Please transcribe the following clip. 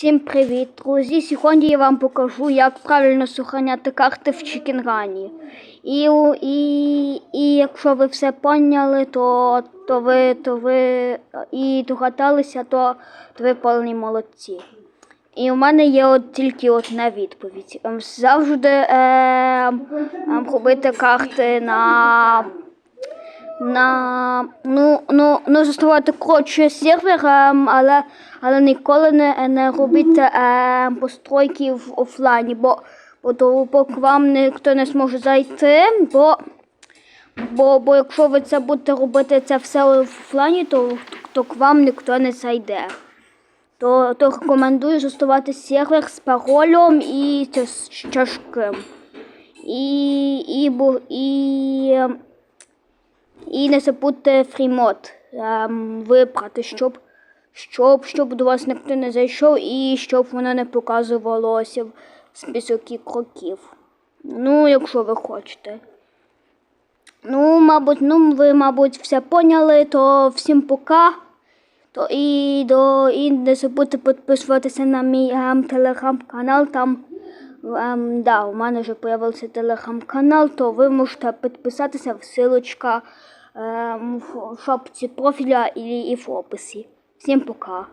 Всім привіт, друзі! Сьогодні я вам покажу, як правильно сохраняти карти в Чікінгані. І, і, і якщо ви все поняли, то, то ви, то ви і догадалися, то, то ви повні молодці. І у мене є от тільки одна відповідь. Завжди е, ем, робити карти на на ну, ну, ну заснувати коротше сервер, але, але ніколи не, не робіть е, постройки в офлайні, бо, бо, бо к вам ніхто не зможе зайти, бо, бо, бо якщо ви це будете робити це все в офлайні, то, то к вам ніхто не зайде. То, то рекомендую заснувати сервер з паролем і з тяжким. І, і, і, ем, і не забудьте фрімод ем, вибрати, щоб, щоб, щоб до вас ніхто не зайшов і щоб воно не показувалося в список кроків. Ну, якщо ви хочете. Ну, мабуть, ну ви, мабуть, все поняли, то всім пока. То і, до, і не забудьте підписуватися на мій ем, телеграм-канал. Там ем, да, у мене вже з'явився телеграм-канал, то ви можете підписатися в силочка в шапці профіля і в описі. Всім пока.